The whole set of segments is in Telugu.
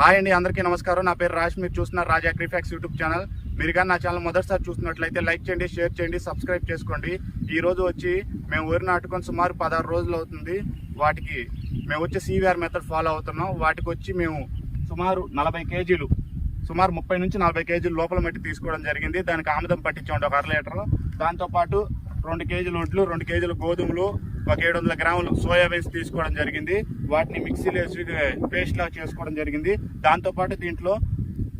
హాయ్ అండి అందరికీ నమస్కారం. నా పేరు రాజ్ మీరు చూస్తున్నారు రాజా అగ్రిఫాక్స్ యూట్యూబ్ ఛానల్. మీరు కానీ నా ఛానల్ మొదటిసారి చూస్తున్నట్లయితే లైక్ చేయండి షేర్ చేయండి సబ్స్క్రైబ్ చేసుకోండి. ఈ రోజు వచ్చి మేము ఊరి నాటుకొని సుమారు పదహారు రోజులు అవుతుంది. వాటికి మేము వచ్చి సివిఆర్ మెథడ్ ఫాలో అవుతున్నాం. వాటికి వచ్చి మేము సుమారు నలభై కేజీలు సుమారు ముప్పై నుంచి నలభై కేజీలు లోపల మట్టి తీసుకోవడం జరిగింది. దానికి ఆముదం పట్టించామండి ఒక అర లీటర్. దాంతోపాటు రెండు కేజీలు ఒడ్లు రెండు కేజీలు గోధుమలు ఒక ఏడు వందల గ్రాములు సోయాబీన్స్ తీసుకోవడం జరిగింది. వాటిని మిక్సీలో వేసి పేస్ట్ లా చేసుకోవడం జరిగింది. దాంతోపాటు దీంట్లో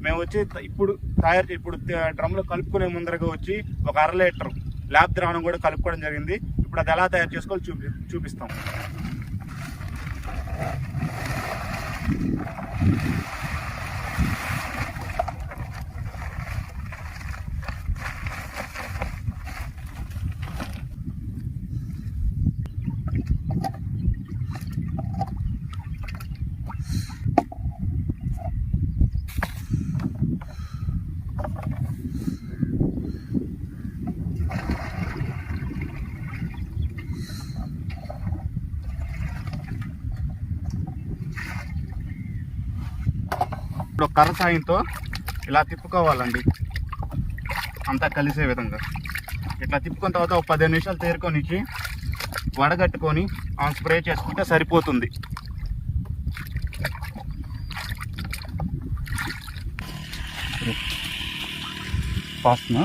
మేము వచ్చి ఇప్పుడు తయారు చే- ఇప్పుడు డ్రమ్లో కలుపుకునే ముందరగా వచ్చి ఒక అర లీటర్ ల్యాబ్ ద్రావణం కూడా కలుపుకోవడం జరిగింది. ఇప్పుడు అది ఎలా తయారు చేసుకోవాలి చూపి చూపిస్తాం. ఇప్పుడు కర్ర సాయంతో ఇలా తిప్పుకోవాలండి. అంతా కలిసే విధంగా. ఇట్లా తిప్పుకున్న తర్వాత ఒక పదిహేను నిమిషాలు తేరుకొనిచ్చి వడగట్టుకొని ఆ స్ప్రే చేసుకుంటే సరిపోతుంది. పాస్తున్నా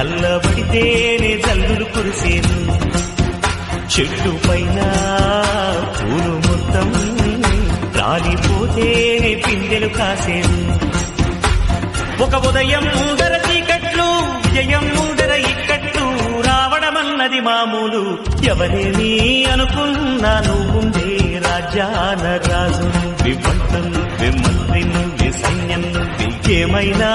చల్లబడితేనే జల్లులు కురిసేను. చెట్టు పైన పూలు మొత్తం రాలిపోతేనే పిందెలు కాసేను. ఒక ఉదయం ముందర చీకట్లు విజయం ముందర ఇక్కట్లు రావడమన్నది మామూలు. ఎవరేని అనుకున్నా నువ్వుండే రాజ్యాన రాజు నువ్వు మంత్రి నువ్వు సైన్యం ఏమైనా